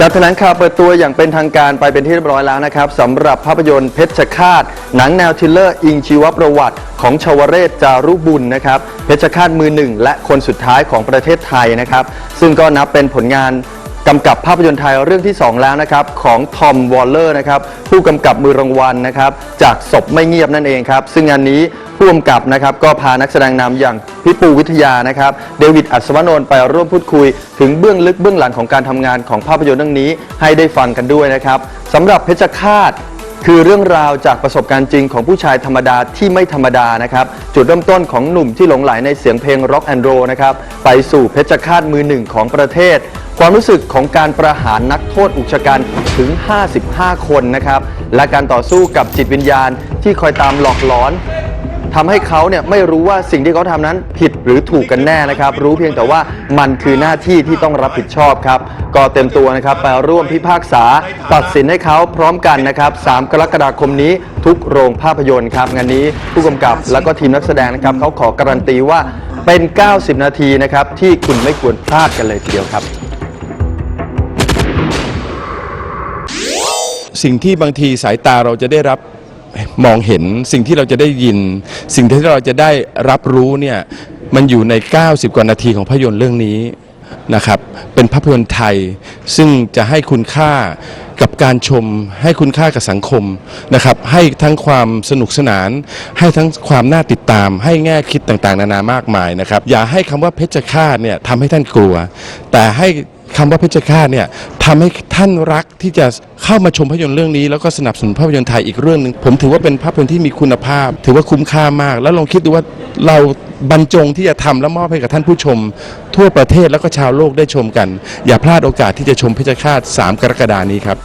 จากแถลงข่าวเปิดตัวอย่างเป็นทางการไปเป็นที่เรียบร้อยแล้วนะครับสำหรับภาพยนตร์เพชรฆาต หนังแนวทริลเลอร์ อิงชีวประวัติ ของชวเรศจารุบุญนะครับเพชรฆาตมือหนึ่งและคนสุดท้ายของประเทศไทยนะครับ ซึ่งก็นับเป็นผลงานกำกับภาพยนตร์ไทยเรื่องที่ 2 แล้วนะครับ ของทอมวอลเลอร์นะครับผู้กำกับมือรางวัลนะครับจากศพไม่เงียบนั่นเองครับ ซึ่งงานนี้ ผู้กำกับนะครับก็พานักแสดงนำอย่างพี่ปูวิทยานะครับเดวิดอัศวนนท์ไปร่วมพูดคุย ถึงเบื้องลึกเบื้องหลังของการทำงานของภาพยนตร์เรื่องนี้ให้ได้ฟังกันด้วยนะครับสำหรับเพชรฆาตคือเรื่องราวจากประสบการณ์จริงของผู้ชายธรรมดาที่ไม่ธรรมดานะครับ จุดเริ่มต้นของหนุ่มที่หลงไหลในเสียงเพลงร็อกแอนด์โรนะครับ ไปสู่เพชรฆาตมือหนึ่งของประเทศ ความรู้สึกของการประหารนักโทษอุกชะกันถึง 55 คนนะครับ และการต่อสู้กับจิตวิญญาณที่คอยตามหลอกหลอน ทำให้เขาเนี่ยไม่รู้ว่าสิ่งที่เขาทำนั้นผิดหรือถูกกันแน่นะครับ รู้เพียงแต่ว่ามันคือหน้าที่ที่ต้องรับผิดชอบครับ ก็เต็มตัวนะครับไปร่วมพิพากษา ตัดสินให้เขาพร้อมกันนะครับ 3 กรกฎาคมนี้ทุกโรงภาพยนตร์ครับงานนี้ผู้กำกับแล้วก็ทีมนักแสดงนะครับเขาขอการันตีว่าเป็น 90 นาทีนะครับที่คุณไม่ควรพลาดกันเลยทีเดียวครับ สิ่งที่บางทีสายตาเราจะได้รับ มองเห็นสิ่งที่เราจะได้ยิน สิ่งที่เราจะได้รับรู้เนี่ยมันอยู่ใน 90 กว่านาทีของภาพยนตร์เรื่องนี้นะครับเป็นภาพยนตร์ไทย ซึ่งจะให้คุณค่ากับการชม ให้คุณค่ากับสังคมนะครับให้ทั้งความสนุกสนาน ให้ทั้งความน่าติดตาม ให้แง่คิดต่างๆ นานามากมายนะครับอย่าให้คำว่าเพชฌฆาตเนี่ยทำให้ท่านกลัว แต่ให้ คำว่าเพชฌฆาตเนี่ยทำให้ท่านรักที่จะเข้ามาชมภาพยนตร์เรื่องนี้ แล้วก็สนับสนุนภาพยนตร์ไทยอีกเรื่องหนึ่งผมถือว่าเป็นภาพยนตร์ที่มีคุณภาพ ถือว่าคุ้มค่ามาก แล้วลองคิดดูว่าเราบรรจงที่จะทำและมอบให้กับท่านผู้ชม ทั่วประเทศแล้วก็ชาวโลกได้ชมกัน อย่าพลาดโอกาสที่จะชมเพชฌฆาต 3 กรกฎานี้ครับ